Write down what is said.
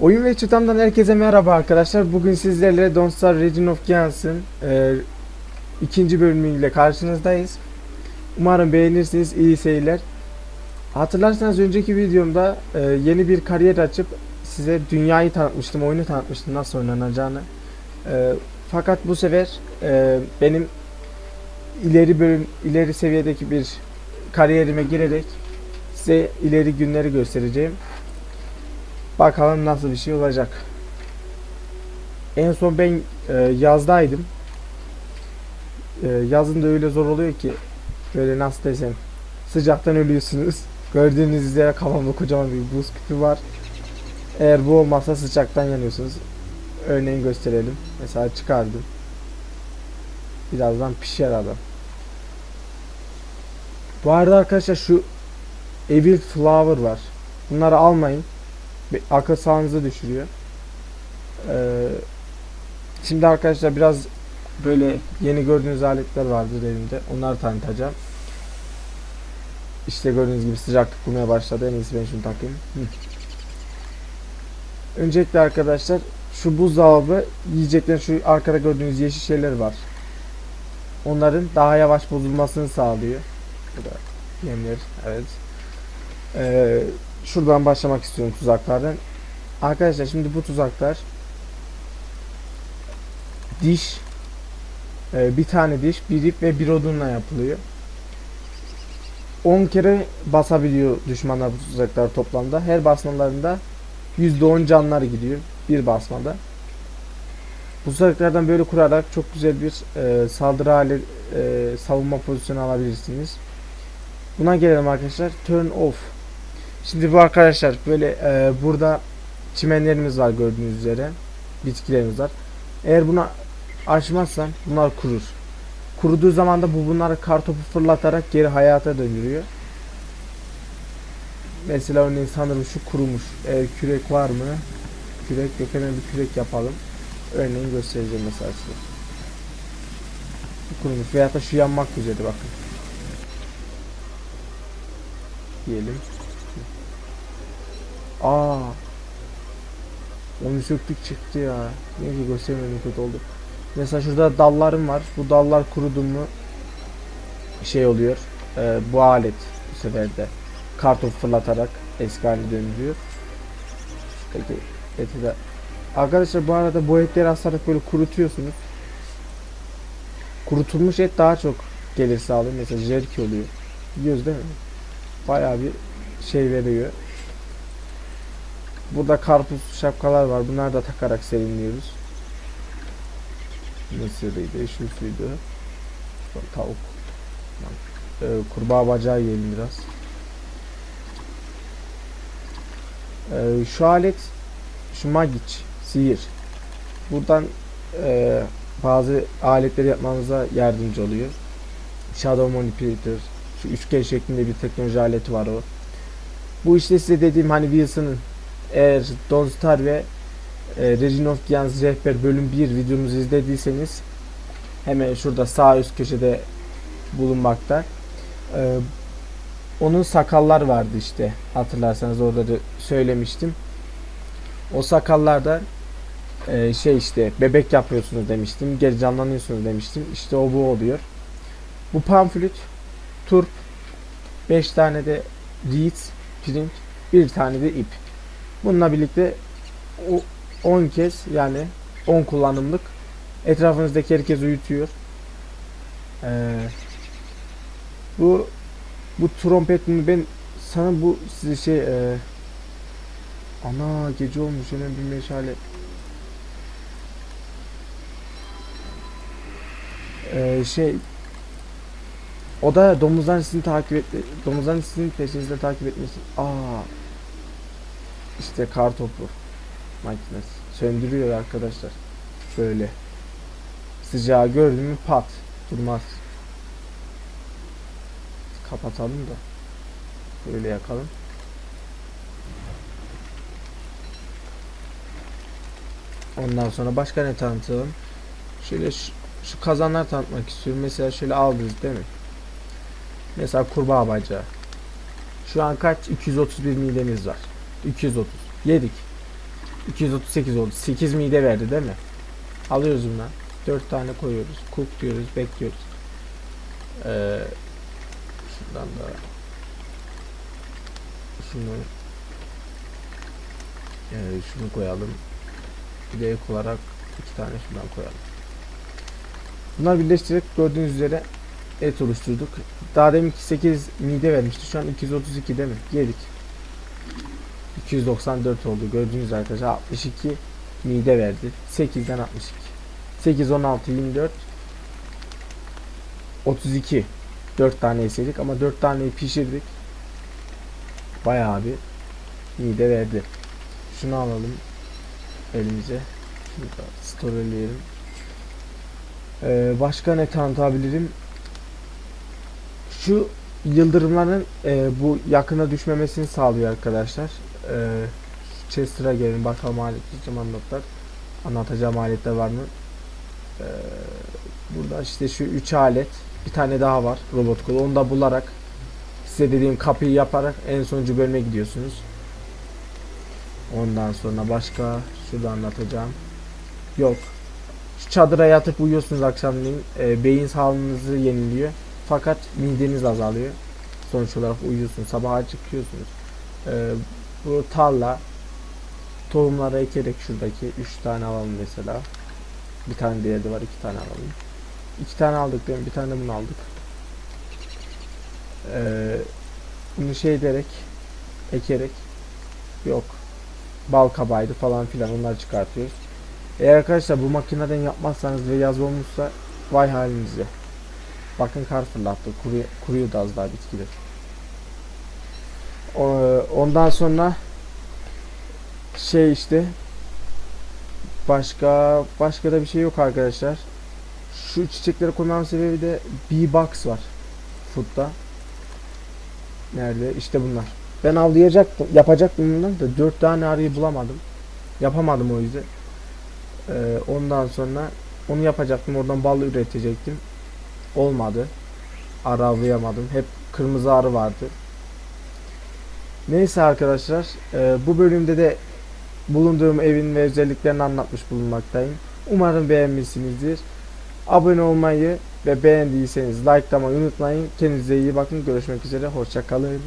Oyun ve Çıtam'dan herkese merhaba arkadaşlar. Bugün sizlerle Don't Starve Region of Giants'ın e, ikinci bölümüyle karşınızdayız. Umarım beğenirsiniz. İyi seyirler. Hatırlarsanız önceki videomda e, yeni bir kariyer açıp size dünyayı tanıtmıştım, oyunu tanıtmıştım nasıl oynanacağını. E, fakat bu sefer e, benim ileri bölüm, ileri seviyedeki bir kariyerime girerek size ileri günleri göstereceğim. Bakalım nasıl bir şey olacak. En son ben e, yazdaydım. E, yazın da öyle zor oluyor ki böyle nasıl desem sıcaktan ölüyorsunuz. Gördüğünüz üzere kafamda kocaman bir buz küpü var. Eğer bu olmazsa sıcaktan yanıyorsunuz. Örneğin gösterelim. Mesela çıkardım. Birazdan pişer adam. Bu arada arkadaşlar şu Evil Flower var. Bunları almayın bir akıl sağlığınızı düşürüyor. Ee, şimdi arkadaşlar biraz böyle yeni gördüğünüz aletler vardır elimde. Onları tanıtacağım. İşte gördüğünüz gibi sıcaklık bulmaya başladı. En iyisi ben şunu takayım. Hı. Öncelikle arkadaşlar şu buzdolabı yiyeceklerin şu arkada gördüğünüz yeşil şeyler var. Onların daha yavaş bozulmasını sağlıyor. Bu da yemler. Evet. Ee, şuradan başlamak istiyorum tuzaklardan. Arkadaşlar şimdi bu tuzaklar diş e, bir tane diş, bir ip ve bir odunla yapılıyor. 10 kere basabiliyor düşmanlar bu tuzaklar toplamda. Her basmalarında %10 canları gidiyor bir basmada. Bu tuzaklardan böyle kurarak çok güzel bir e, saldırı hali e, savunma pozisyonu alabilirsiniz. Buna gelelim arkadaşlar. Turn off. Şimdi bu arkadaşlar böyle e, burada çimenlerimiz var gördüğünüz üzere. Bitkilerimiz var. Eğer bunu açmazsan bunlar kurur. Kuruduğu zaman da bu bunları kartopu fırlatarak geri hayata döndürüyor. Mesela örneğin sanırım şu kurumuş. Eğer kürek var mı? Kürek yok hemen bir kürek yapalım. Örneğin göstereceğim mesela size. Kurumuş. Veyahut da şu yanmak üzere bakın. Diyelim. Aa. Onu söktük çıktı ya. Niye ki göstermedim kötü oldu. Mesela şurada dallarım var. Bu dallar kurudu mu şey oluyor. e, bu alet bu sefer de kartopu fırlatarak eski haline döndürüyor. Peki eti de Arkadaşlar bu arada bu etleri asarak böyle kurutuyorsunuz. Kurutulmuş et daha çok gelir sağlıyor. Mesela jerky oluyor. Biliyoruz değil mi? Bayağı bir şey veriyor. Burada karpuz şapkalar var. Bunları da takarak serinliyoruz. Mısırıydı, şusuydu. Tavuk. Ee, kurbağa bacağı yiyelim biraz. Ee, şu alet şu magic, sihir. Buradan e, bazı aletleri yapmanıza yardımcı oluyor. Shadow Manipulator. Şu üçgen şeklinde bir teknoloji aleti var o. Bu işte size dediğim hani Wilson'ın eğer Don't Star ve e, Regin of Rehber bölüm 1 videomuzu izlediyseniz hemen şurada sağ üst köşede bulunmakta. E, onun sakallar vardı işte hatırlarsanız orada da söylemiştim. O sakallarda e, şey işte bebek yapıyorsunuz demiştim. Geri canlanıyorsunuz demiştim. İşte o bu oluyor. Bu pamflüt, turp, 5 tane de reed, pirinç, bir tane de ip. Bununla birlikte o 10 kez yani 10 kullanımlık etrafınızdaki herkes uyutuyor. Ee, bu bu trompetini ben sana bu size şey e, ana gece olmuş hemen bir meşale Ee, şey o da domuzların sizi takip et domuzların sizin peşinizde takip etmesi. Aa işte kar topu makinesi. Söndürüyor arkadaşlar. Böyle. Sıcağı gördün mü pat. Durmaz. Kapatalım da. Böyle yakalım. Ondan sonra başka ne tanıtalım? Şöyle ş- şu kazanlar tanıtmak istiyorum. Mesela şöyle aldınız değil mi? Mesela kurbağa bacağı. Şu an kaç? 231 midemiz var. 230. Yedik. 238 oldu. 8 mide verdi değil mi? Alıyoruz bundan. 4 tane koyuyoruz. Cook diyoruz. Bekliyoruz. Ee, şuradan da şunu ee, şunu koyalım. Bir de ek olarak iki tane şundan koyalım. Bunlar birleştirerek gördüğünüz üzere et oluşturduk. Daha deminki 8 mide vermişti. Şu an 232 değil mi? Yedik. 294 oldu. Gördüğünüz arkadaşlar 62 mide verdi. 8'den 62. 8, 16, 24 32 4 tane yesedik ama 4 taneyi pişirdik. Bayağı bir mide verdi. Şunu alalım elimize. Şunu da storeleyelim. Ee, başka ne tanıtabilirim? Şu yıldırımların e, bu yakına düşmemesini sağlıyor arkadaşlar. Şu Chester'a gelin bakalım alet diyeceğim anlatlar. Anlatacağım aletler var mı? Ee, burada işte şu 3 alet. Bir tane daha var robot kolu. Onu da bularak size dediğim kapıyı yaparak en sonuncu bölüme gidiyorsunuz. Ondan sonra başka şurada anlatacağım. Yok. Şu çadıra yatıp uyuyorsunuz akşamleyin. E, beyin sağlığınızı yeniliyor. Fakat mideniz azalıyor. Sonuç olarak uyuyorsunuz. Sabah çıkıyorsunuz. E, bu tarla tohumları ekerek şuradaki 3 tane alalım mesela. Bir tane diğeri var. 2 tane alalım. 2 tane aldık değil mi? Bir tane de bunu aldık. E, bunu şey ederek ekerek yok bal kabağıydı falan filan onları çıkartıyoruz. Eğer arkadaşlar bu makineden yapmazsanız ve yaz olmuşsa vay halinize. Bakın kar fırlattı. Kuruyor, kuruyordu az daha bitkiler. Ondan sonra şey işte başka başka da bir şey yok arkadaşlar. Şu çiçekleri koymamın sebebi de B-Box var. Food'da. Nerede? İşte bunlar. Ben avlayacaktım, yapacaktım bundan da 4 tane arıyı bulamadım. Yapamadım o yüzden. Ee, ondan sonra onu yapacaktım. Oradan bal üretecektim. Olmadı. Arı avlayamadım. Hep kırmızı arı vardı. Neyse arkadaşlar. e, bu bölümde de bulunduğum evin ve özelliklerini anlatmış bulunmaktayım. Umarım beğenmişsinizdir. Abone olmayı ve beğendiyseniz likelamayı unutmayın. Kendinize iyi bakın. Görüşmek üzere. Hoşça kalın.